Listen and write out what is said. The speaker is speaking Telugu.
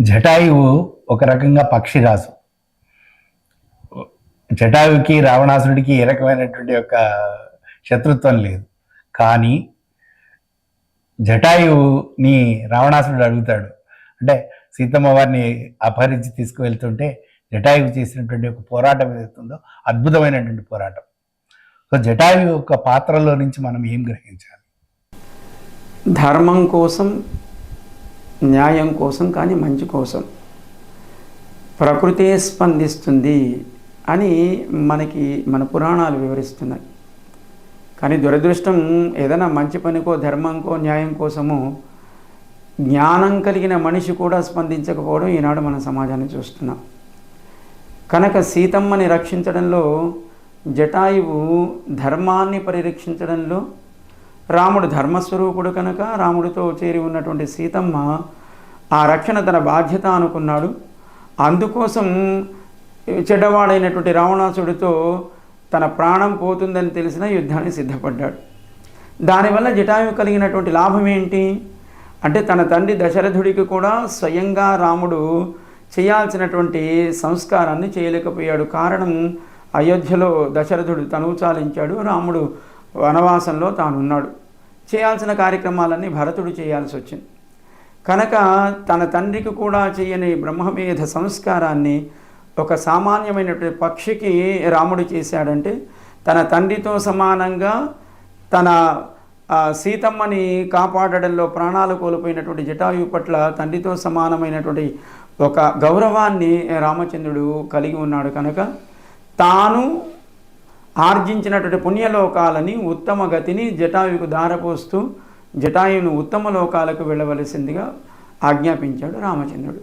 జటాయువు ఒక రకంగా పక్షిరాజు జటాయువుకి రావణాసురుడికి ఏ రకమైనటువంటి ఒక శత్రుత్వం లేదు. కానీ జటాయువుని రావణాసురుడు అడుగుతాడు. అంటే సీతమ్మ వారిని అపహరించి తీసుకువెళ్తుంటే జటాయువు చేసినటువంటి ఒక పోరాటం ఏదైతుందో అద్భుతమైనటువంటి పోరాటం. సో జటాయువు యొక్క పాత్రలో నుంచి మనం ఏం గ్రహించాలి? ధర్మం కోసం న్యాయం కోసం కానీ మంచి కోసం. ప్రకృతే స్పందిస్తుంది అని మనకి మన పురాణాలు వివరిస్తున్నాయి. కానీ దురదృష్టం ఏదైనా మంచి పనికో ధర్మంకో న్యాయం కోసము జ్ఞానం కలిగిన మనిషి కూడా స్పందించకపోవడం ఈనాడు మన సమాజాన్ని చూస్తున్నాం. కనుక సీతమ్మని రక్షించడంలో జటాయువు ధర్మాన్ని పరిరక్షించడంలో రాముడు ధర్మస్వరూపుడు కనుక రాముడితో చేరి ఉన్నటువంటి సీతమ్మ ఆ రక్షణ తన బాధ్యత అనుకున్నాడు. అందుకోసం చెడ్డవాడైనటువంటి రావణాసుడితో తన ప్రాణం పోతుందని తెలిసిన యుద్ధానికి సిద్ధపడ్డాడు. దానివల్ల జటాయు కలిగినటువంటి లాభం ఏంటి? అంటే తన తండ్రి దశరథుడికి కూడా స్వయంగా రాముడు చేయాల్సినటువంటి సంస్కారాన్ని చేయలేకపోయాడు. కారణం అయోధ్యలో దశరథుడు తనువు చాలించాడు. రాముడు వనవాసంలో తానున్నాడు. చేయాల్సిన కార్యక్రమాలన్నీ భరతుడు చేయాల్సి వచ్చింది. కనుక తన తండ్రికి కూడా చేయని బ్రహ్మమేధ సంస్కారాన్ని ఒక సామాన్యమైనటువంటి పక్షికి రాముడు చేశాడంటే తన తండ్రితో సమానంగా తన సీతమ్మని కాపాడడంలో ప్రాణాలు కోల్పోయినటువంటి జటాయు పట్ల తండ్రితో సమానమైనటువంటి ఒక గౌరవాన్ని రామచంద్రుడు కలిగి ఉన్నాడు కనుక తాను ఆర్జించినటువంటి పుణ్యలోకాలని ఉత్తమ గతిని జటాయువుకు దారపోస్తూ జటాయువును ఉత్తమ లోకాలకు వెళ్ళవలసిందిగా ఆజ్ఞాపించాడు రామచంద్రుడు.